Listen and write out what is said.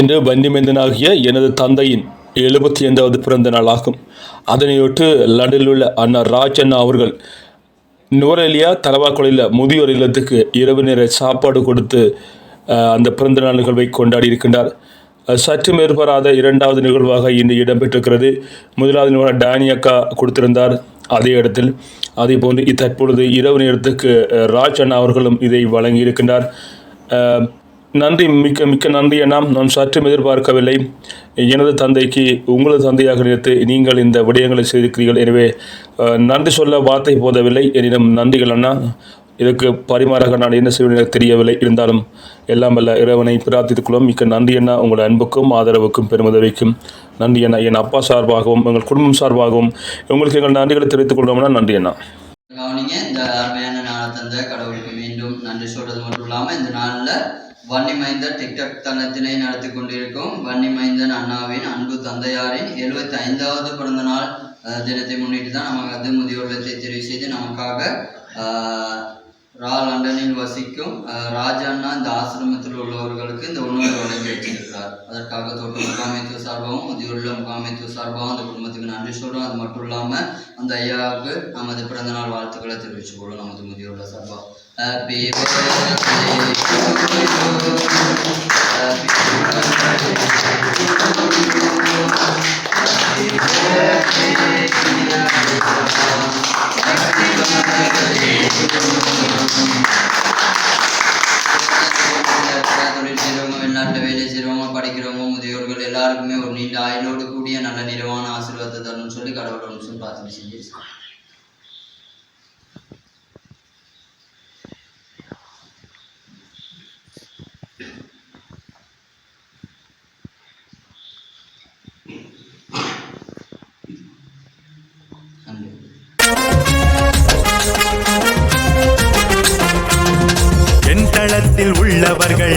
என்று வன்னிமேந்தனாகிய எனது தந்தையின் எழுபத்தி ஐந்தாவது பிறந்த நாளாகும். அதனையொட்டு லண்டனில் உள்ள அண்ணா ராஜண்ணா அவர்கள் நுவரெலியா தலவாக்குளையில் முதியோர் இல்லத்துக்கு இரவு நேர சாப்பாடு கொடுத்து அந்த பிறந்த நாள் நிகழ்வை கொண்டாடி இருக்கின்றார். சற்று மேற்படாத இரண்டாவது நிகழ்வாக இன்று இடம்பெற்றிருக்கிறது. முதலாவது நிகழ்வாக டானி அக்கா கொடுத்திருந்தார் அதே இடத்தில். அதே போன்று தற்பொழுது இரவு நேரத்துக்கு ராஜ் அண்ணா அவர்களும் இதை வழங்கியிருக்கின்றார். நன்றி மிக்க மிக்க நன்றி அண்ணா. நான் சற்றும் எதிர்பார்க்கவில்லை. எனது தந்தைக்கு உங்களது தந்தையாக நினைத்து நீங்கள் இந்த விடயங்களை செய்திருக்கிறீர்கள். எனவே நன்றி சொல்ல வார்த்தை போதவில்லை. என்னிடம் நன்றிகள் அண்ணா. இதற்கு பரிமாறாக நான் என்ன செய்வேன் எனக்கு தெரியவில்லை. இருந்தாலும் எல்லாம் வல்ல இறைவனை பிரார்த்தித்துக்கொள்ளும் மிக்க நன்றி அண்ணா. உங்கள் அன்புக்கும் ஆதரவுக்கும் பெருமுதவிக்கும் நன்றி அண்ணா. என் அப்பா சார்பாகவும் எங்கள் குடும்பம் சார்பாகவும் உங்களுக்கு எங்கள் நன்றிகளை தெரிவித்துக் கொள்வோம்னா நன்றி அண்ணா. கவனிங்க இந்த அருமையான நாளை தந்த கடவுளுக்கு மீண்டும் நன்றி சொல்றது மட்டும் இல்லாமல் இந்த நாளில் வன்னி வன்னிமைந்தன் டிக்டாக் தளத்தினை நடத்தி கொண்டிருக்கும் வன்னி மைந்தன் அண்ணாவின் அன்பு தந்தையாரின் எழுபத்தி ஐந்தாவது பிறந்த நாள் அஹ், தினத்தை முன்னிட்டு தான் நமக்கு அது முதியோர் இல்லத்தை தெரிவு செய்து நமக்காக ஆஹ், ரா லண்டனில் வசிக்கும் ராஜண்ணா இந்த ஆசிரமத்தில் உள்ளவர்களுக்கு இந்த உணவை வழங்கி வச்சிருக்கிறார் அதற்காக தொட்டு முகாமைத்துவ சார்பாகவும் உதவியுள்ள முகாமைத்துவ சார்பாகவும் அந்த குடும்பத்துக்கு நன்றி சொல்றோம். அது மட்டும் இல்லாம அந்த ஐயாவுக்கு நமது பிறந்த நாள் வாழ்த்துக்களை தெரிவித்துக் கொள்ளும் நமது முதியோருள்ள சார்பாக. ஹாப்பி தொழில் வேலை படிக்கிறவங்க முதியோர்கள் எல்லாருக்குமே ஒரு நீண்ட ஆயுளோடு கூடிய நல்ல நிறைவான ஆசீர்வாதத்தை தரணும்னு சொல்லி கடவுளோட நிமிஷம் பிரார்த்தனை செஞ்சு நன்றி என் தளத்தில் உள்ளவர்கள்